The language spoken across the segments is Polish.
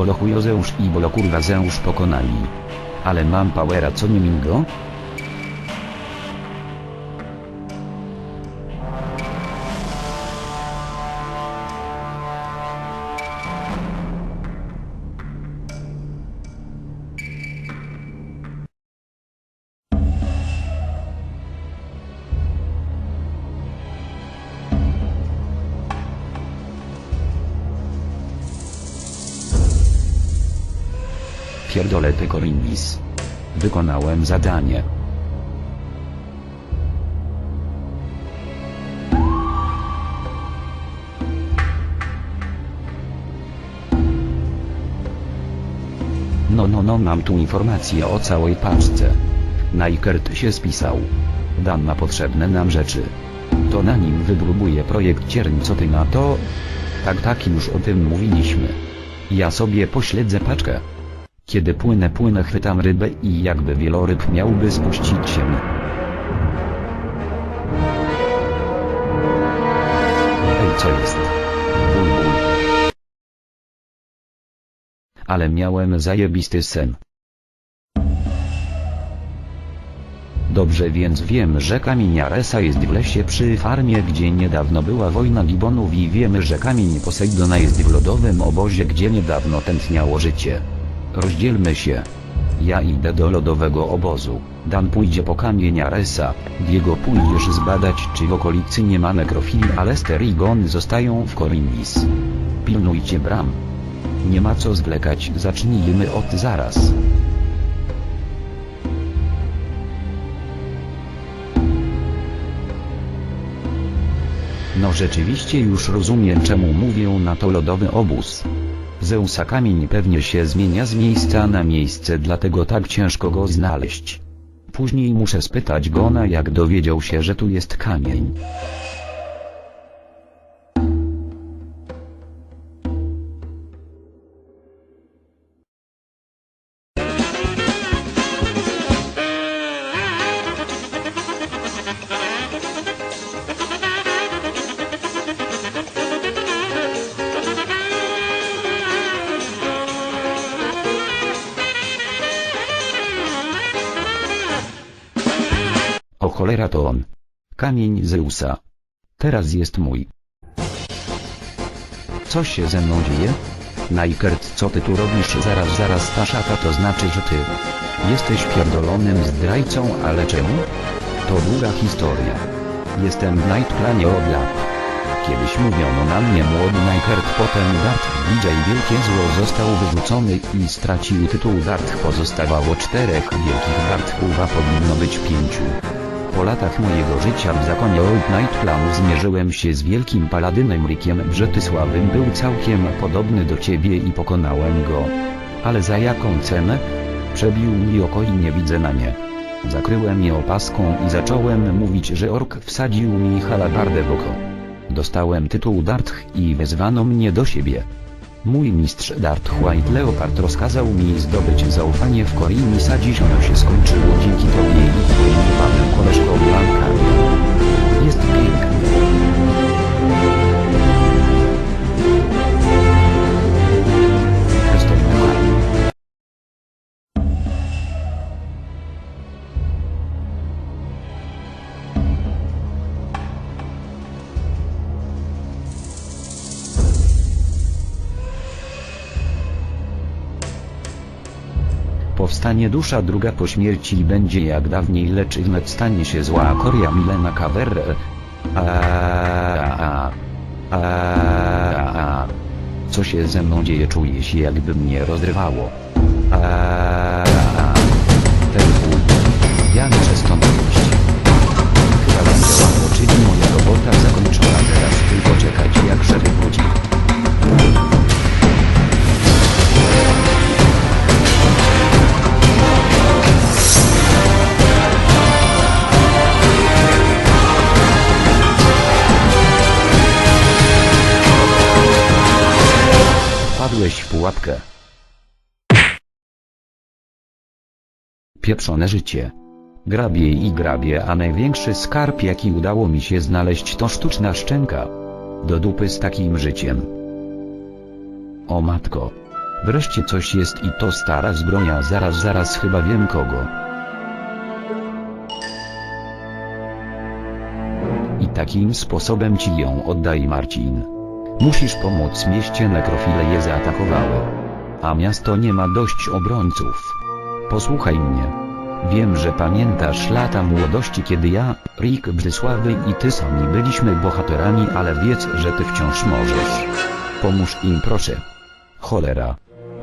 bolo chujozeusz i bolo kurwa zeusz pokonali. Ale mam powera co nie mingo? Pierdolę ty Korinnis. Wykonałem zadanie. No no no mam tu informację o całej paczce. Najkert się spisał. Dan ma potrzebne nam rzeczy. To na nim wypróbuje projekt cierń co ty na to? Tak tak już o tym mówiliśmy. Ja sobie pośledzę paczkę. Kiedy płynę płynę chwytam rybę i jakby wieloryb miałby spuścić się. Ej co jest? Ale miałem zajebisty sen. Dobrze więc wiem, że kamień Aresa jest w lesie przy farmie, gdzie niedawno była wojna Gibonów i wiemy, że kamień Posejdona jest w lodowym obozie, gdzie niedawno tętniało życie. Rozdzielmy się. Ja idę do lodowego obozu, Dan pójdzie po kamień Aresa, Diego pójdziesz zbadać czy w okolicy nie ma nekrofili a Lester i Gon zostają w Korinnis. Pilnujcie bram. Nie ma co zwlekać, zacznijmy od zaraz. No rzeczywiście już rozumiem czemu mówię na to lodowy obóz. Zeusa kamień pewnie się zmienia z miejsca na miejsce dlatego tak ciężko go znaleźć. Później muszę spytać Gona jak dowiedział się że tu jest kamień. Cholera to on. Kamień Zeusa. Teraz jest mój. Co się ze mną dzieje? Najkert co ty tu robisz zaraz zaraz ta szata to znaczy że ty jesteś pierdolonym zdrajcą ale czemu? To długa historia. Jestem w Night Planie od lat. Kiedyś mówiono na mnie młody Najkert potem Darth DJ Wielkie Zło został wyrzucony i stracił tytuł Darth pozostawało czterech wielkich Darthów a powinno być pięciu. Po latach mojego życia w zakonie Old Night Planu zmierzyłem się z wielkim paladynem Rickiem Brzetysławym był całkiem podobny do ciebie i pokonałem go. Ale za jaką cenę? Przebił mi oko i nie widzę na nie. Zakryłem je opaską i zacząłem mówić, że ork wsadził mi halabardę w oko. Dostałem tytuł Darth i wezwano mnie do siebie. Mój mistrz Darth White Leopard rozkazał mi zdobyć zaufanie w Korinnis, a dziś ono się skończyło dzięki tobie i twoim panem koleżkom. Jest piękny. Powstanie dusza druga po śmierci będzie jak dawniej lecz wnet stanie się zła Koria Milena a, Co się ze mną dzieje czuję się jakby mnie rozrywało. Ten chuj. Ja muszę stąd wyjść. Chyba zadziałało, czyli moja robota zakończona teraz tylko czekać jak żeby wróci. Pieprzone życie. Grabię i grabię, a największy skarb jaki udało mi się znaleźć to sztuczna szczęka. Do dupy z takim życiem. O matko. Wreszcie coś jest i to stara zbroja zaraz zaraz chyba wiem kogo. I takim sposobem ci ją oddaj Marcin. Musisz pomóc mieście nekrofile je zaatakowały. A miasto nie ma dość obrońców. Posłuchaj mnie. Wiem, że pamiętasz lata młodości kiedy ja, Rick Brzysławy i ty sami byliśmy bohaterami ale wiedz, że ty wciąż możesz. Pomóż im proszę. Cholera.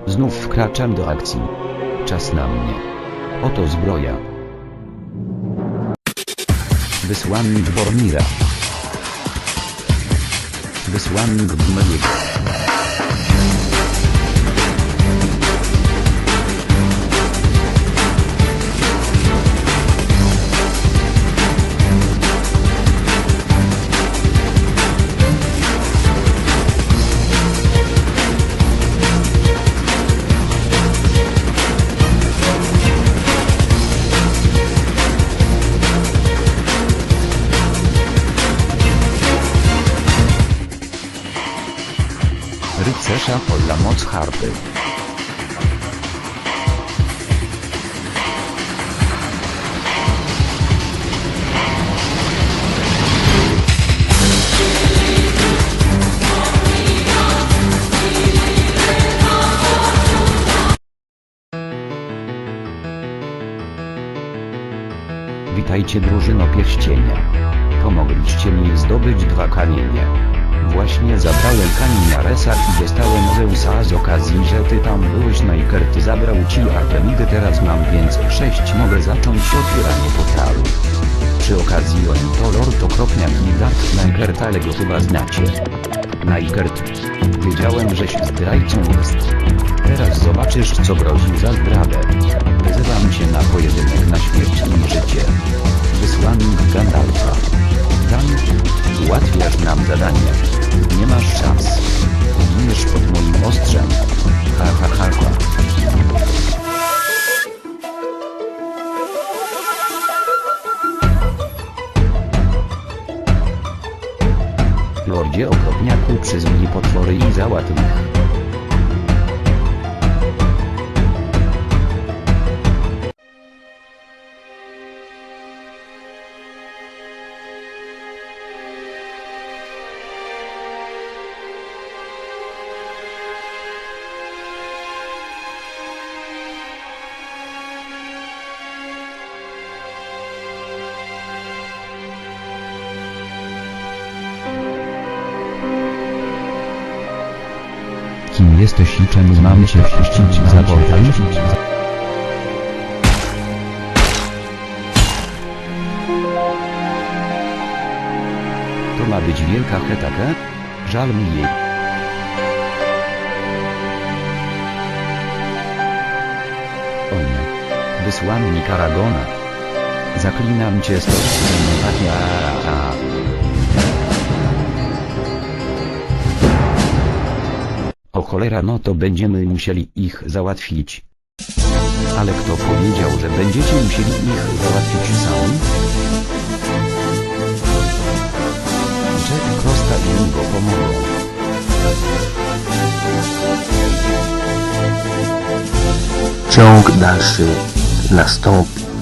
Znów wkraczam do akcji. Czas na mnie. Oto zbroja. Wysłannik Bormira. Wysłannik Gmeliego. Rycerza Pola Moc Harpy. Witajcie drużyno pierścienia. Pomogliście mi zdobyć dwa kamienie. Właśnie zabrałem kamień Aresa i dostałem Zeusa z okazji, że ty tam byłeś Najkert zabrał ci Artemidy teraz mam więc sześć mogę zacząć otwieranie portalu. Przy okazji oni to Lord Okropniak i Dark Najkert ale go chyba znacie. Najkert. Wiedziałem żeś zdrajcą jest. Teraz zobaczysz co grozi za zdradę. Wyzywam cię na pojedynek na śmierć i życie. Wysłannik Gandalfa. Dan, ułatwiasz nam zadanie. Nie masz szans. Giniesz pod moim ostrzem. Ha ha ha ha. Lordzie okropniaku przyzwij potwory i załatw ich. Jesteś i czemu mamy się wściścić za portal? To ma być wielka hetaka? Żal mi jej. O nie. Wysłannik Aragona. Zaklinam cię z cholera no to będziemy musieli ich załatwić. Ale kto powiedział, że będziecie musieli ich załatwić sami? Jack Costa i Nigo pomogą. Ciąg dalszy nastąpi.